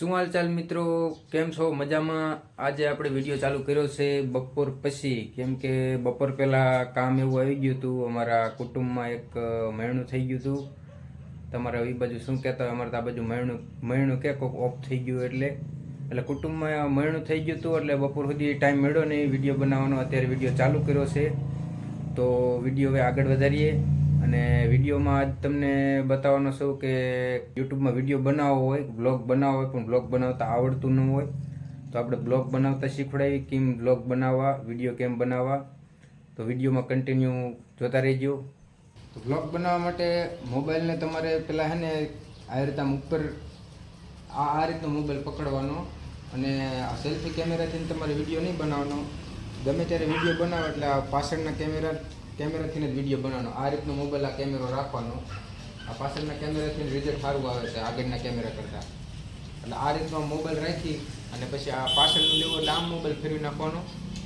શું હાલચાલ મિત્રો? કેમ છો? મજામાં? આજે આપણે વીડિયો ચાલુ કર્યો છે બપોર પછી. કેમ કે બપોર પહેલાં કામ એવું આવી ગયું હતું. અમારા કુટુંબમાં એક મહેણું થઈ ગયું હતું. તમારા એ બાજુ શું કહેતા હોય? અમારે તો આ બાજુ મહેણું મહેણું કે કોક ઓફ થઈ ગયું એટલે. એટલે કુટુંબમાં મહેણું થઈ ગયું હતું એટલે બપોર સુધી ટાઈમ મળ્યો નહીં. વીડિયો બનાવવાનો અત્યારે વીડિયો ચાલુ કર્યો છે. તો વીડિયો હવે આગળ વધારીએ. અને વિડીયોમાં આજ તમને બતાવવાનો છું કે યુટ્યુબમાં વીડિયો બનાવવો હોય, બ્લોગ બનાવવો હોય, પણ બ્લોગ બનાવતા આવડતું ન હોય, તો આપણે બ્લોગ બનાવતા શીખવાડાવી કેમ બ્લોગ બનાવવા, વીડિયો કેમ બનાવવા, તો વિડીયોમાં કન્ટિન્યુ જોતા રહેજો. તો બ્લોગ બનાવવા માટે મોબાઈલને તમારે પહેલાં હે ને આ રીતે ઉપર આ આ રીતનો મોબાઈલ પકડવાનો અને આ સેલ્ફી કેમેરાથી તમારે વીડિયો નહીં બનાવવાનો. ગમે ત્યારે વીડિયો બનાવો એટલે આ પાછળના કેમેરા કેમેરાથી જ વીડિયો બનાવવાનો. આ રીતનો મોબાઈલ આ કેમેરો રાખવાનો. આ પાછળના કેમેરાથી રિઝલ્ટ સારું આવે છે આગળના કેમેરા કરતાં. એટલે આ રીતનો મોબાઈલ રાખી અને પછી આ પાછળનું લેવું એટલે આમ મોબાઈલ ફેરવી નાખવાનો.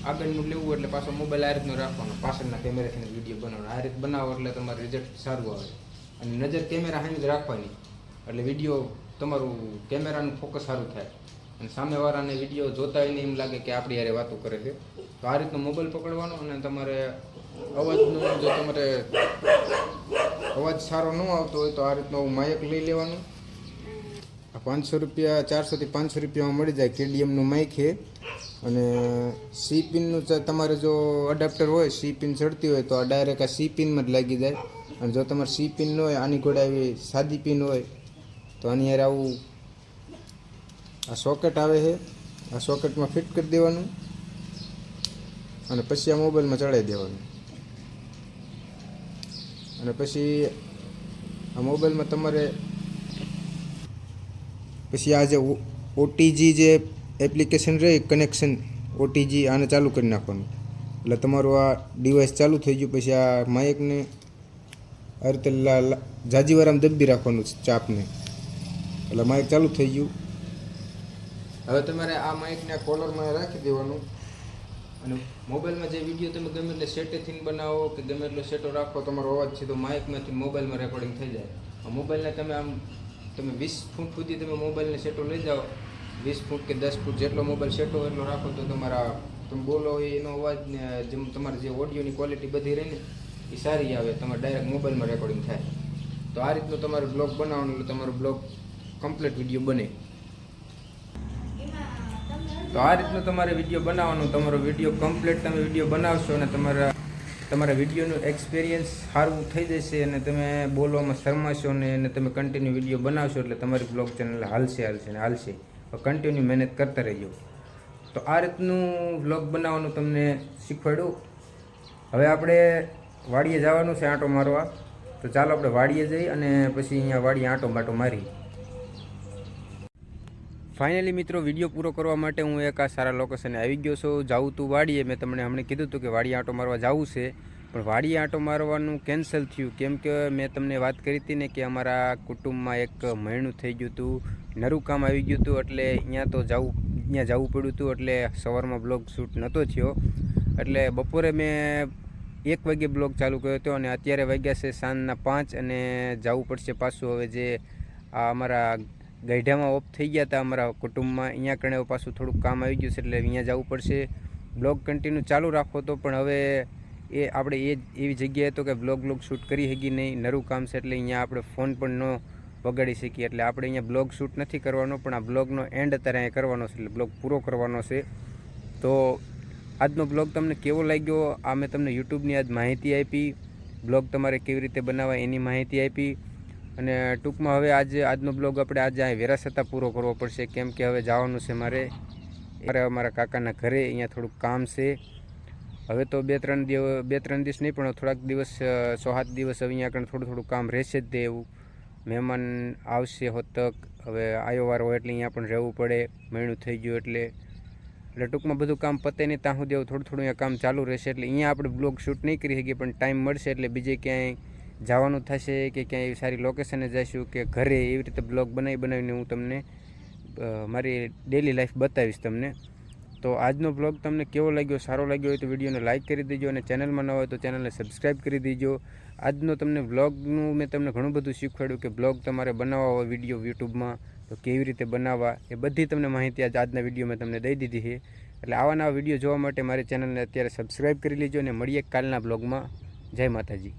આગળનું લેવું એટલે પાછો મોબાઈલ આ રીતનો રાખવાનો. પાછળના કેમેરાથી વીડિયો બનાવવાનો. આ રીત બનાવો એટલે તમારું રિઝલ્ટ સારું આવે. અને નજર કેમેરા હાની જ રાખવાની. એટલે વીડિયો તમારું કેમેરાનું ફોકસ સારું થાય. અને સામેવાળાને વીડિયો જોતા હોય એમ લાગે કે આપણી યારે વાતો કરે છે. તો આ રીતનો મોબાઈલ પકડવાનો અને તમારે અવાજનું, જો તમારે અવાજ સારો ન આવતો હોય તો આ રીતનો માયક લઈ લેવાનું. આ પાંચસો રૂપિયા, ચારસોથી પાંચસો રૂપિયામાં મળી જાય કેડીએમનું માઇક છે. અને સી પિનનું તમારે જો અડાપ્ટર હોય, સી પિન ચડતી હોય તો આ ડાયરેક્ટ આ સી પિનમાં જ લાગી જાય. અને જો તમારે સી પિન ન હોય, આની ઘોડે આવી સાદી પિન હોય, તો આની યાર આવું આ સોકેટ આવે છે. આ સોકેટમાં ફિટ કરી દેવાનું. અને પછી આ મોબાઈલમાં ચડાવી દેવાનું. અને પછી આ મોબાઈલમાં તમારે પછી આ જે ઓટીજી જે એપ્લિકેશન રહે કનેક્શન ઓટીજી આને ચાલુ કરી નાખવાનું. એટલે તમારું આ ડિવાઇસ ચાલુ થઈ ગયું, પછી આ માઇકને આ રીતે લા- લા- જાજી આમ દબી રાખવાનું ચાપને. એટલે માઇક ચાલુ થઈ ગયું. હવે તમારે આ માઇકને કોલરમાં રાખી દેવાનું. અને મોબાઈલમાં જે વીડિયો તમે ગમે એટલે સેટેથીન બનાવો કે ગમે એટલો સેટો રાખો, તમારો અવાજ છે તો માઇકમાંથી મોબાઈલમાં રેકોર્ડિંગ થઈ જાય. મોબાઈલને તમે આમ, તમે વીસ ફૂટ સુધી તમે મોબાઈલને સેટો લઈ જાઓ. વીસ ફૂટ કે દસ ફૂટ જેટલો મોબાઈલ સેટો એટલો રાખો તો તમારા, તમે બોલો એનો અવાજ ને જેમ તમારી જે ઓડિયોની ક્વોલિટી બધી રહે ને, એ સારી આવે, તમારે ડાયરેક્ટ મોબાઈલમાં રેકોર્ડિંગ થાય. તો આ રીતનું તમારું બ્લોગ બનાવવાનું એટલે તમારું બ્લોગ કમ્પ્લીટ વીડિયો બને. તો આ રીતનો તમારે વીડિયો બનાવવાનો, તમારો વીડિયો કમ્પ્લીટ તમે વીડિયો બનાવશો અને તમારા તમારા વિડીયોનું એક્સપિરિયન્સ સારું થઈ જશે અને તમે બોલવામાં શરમાશો ને અને તમે કન્ટિન્યુ વીડિયો બનાવશો એટલે તમારી બ્લોગ ચેનલ હાલશે હાલશે ને હાલશે. કન્ટિન્યુ મહેનત કરતા રહેજો. તો આ રીતનું વ્લોગ બનાવવાનું તમને શીખવાડ્યું. હવે આપણે વાડીએ જવાનું છે આંટો મારવા. તો ચાલો આપણે વાડીએ જઈ અને પછી અહીંયા વાડીએ આંટો માટો મારી. ફાઇનલી મિત્રો વીડિયો પૂરો કરવા માટે હું એક આ સારા લોકેશને આવી ગયો છું. જાઉં તું વાડીએ. મેં તમને હમણાં કીધું હતું કે વાડીએ આંટો મારવા જવું છે. પણ વાડીએ આંટો મારવાનું કેન્સલ થયું. કેમ કે મેં તમને વાત કરી હતી ને કે અમારા કુટુંબમાં એક મહિનું થઈ ગયું હતું નરું કામ આવી ગયું હતું એટલે અહીંયા તો જવું, અહીંયા જવું પડ્યું હતું એટલે સવારમાં બ્લોગ શૂટ નહોતો થયો. એટલે બપોરે મેં એક વાગે બ્લોગ ચાલુ કર્યો હતો અને અત્યારે વાગ્યા છે સાંજના પાંચ અને જવું પડશે પાછું. હવે જે આ અમારા ગઈઢામાં ઓફ થઈ ગયા હતા અમારા કુટુંબમાં. અહીંયા કણે પાછું થોડુંક કામ આવી ગયું છે એટલે અહીંયા જવું પડશે. બ્લોગ કન્ટિન્યુ ચાલુ રાખો તો પણ હવે એ આપણે એ એવી જગ્યાએ તો કે બ્લોગ બ્લોગ શૂટ કરી શકી નહીં. નરું કામ છે એટલે અહીંયા આપણે ફોન પણ ન વગાડી શકીએ. એટલે આપણે અહીંયા બ્લોગ શૂટ નથી કરવાનો, પણ આ બ્લોગનો એન્ડ અત્યારે અહીંયા કરવાનો છે. એટલે બ્લોગ પૂરો કરવાનો છે. તો આજનો બ્લોગ તમને કેવો લાગ્યો? આ મેં તમને યુટ્યુબની આજ માહિતી આપી. બ્લોગ તમારે કેવી રીતે બનાવવા એની માહિતી આપી. અને ટૂંકમાં હવે આજે, આજનો બ્લોગ આપણે આજે અહીં વેરાસતા પૂરો કરવો પડશે. કેમ કે હવે જવાનું છે મારે. મારે અમારા કાકાના ઘરે, અહીંયા થોડુંક કામ છે. હવે તો બે, ત્રણ દિવસ બે, ત્રણ દિવસ નહીં, પણ થોડાક દિવસ સો સાત દિવસ અહીંયા આગળ થોડું થોડું કામ રહેશે જ તે એવું મહેમાન આવશે હોતક. હવે આવ્યો વાર હોય એટલે અહીંયા પણ રહેવું પડે. મહિનું થઈ ગયું એટલે. એટલે ટૂંકમાં બધું કામ પતે નહીં, ત્યાં સુધી થોડું થોડું અહીંયા કામ ચાલુ રહેશે. એટલે અહીંયા આપણે બ્લોગ શૂટ નહીં કરી શકીએ, પણ ટાઈમ મળશે એટલે બીજે ક્યાંય જવાનું થશે કે ક્યાંય એવી સારી લોકેશને જઈશું કે ઘરે એવી રીતે બ્લોગ બનાવી બનાવીને હું તમને મારી ડેલી લાઈફ બતાવીશ તમને. તો આજનો બ્લોગ તમને કેવો લાગ્યો, સારો લાગ્યો હોય તો વિડીયોને લાઇક કરી દેજો અને ચેનલમાં ન હોય તો ચેનલને સબસ્ક્રાઈબ કરી દેજો. આજનો તમને બ્લોગનું મેં તમને ઘણું બધું શીખવાડ્યું કે બ્લોગ તમારે બનાવવા હોય વીડિયો યુટ્યુબમાં, તો કેવી રીતે બનાવવા, એ બધી તમને માહિતી આજ આજના વિડીયોમાં તમને દઈ દીધી છે. એટલે આવા નવા વીડિયો જોવા માટે મારી ચેનલને અત્યારે સબસ્ક્રાઈબ કરી લેજો અને મળીએ કાલના બ્લોગમાં. જય માતાજી.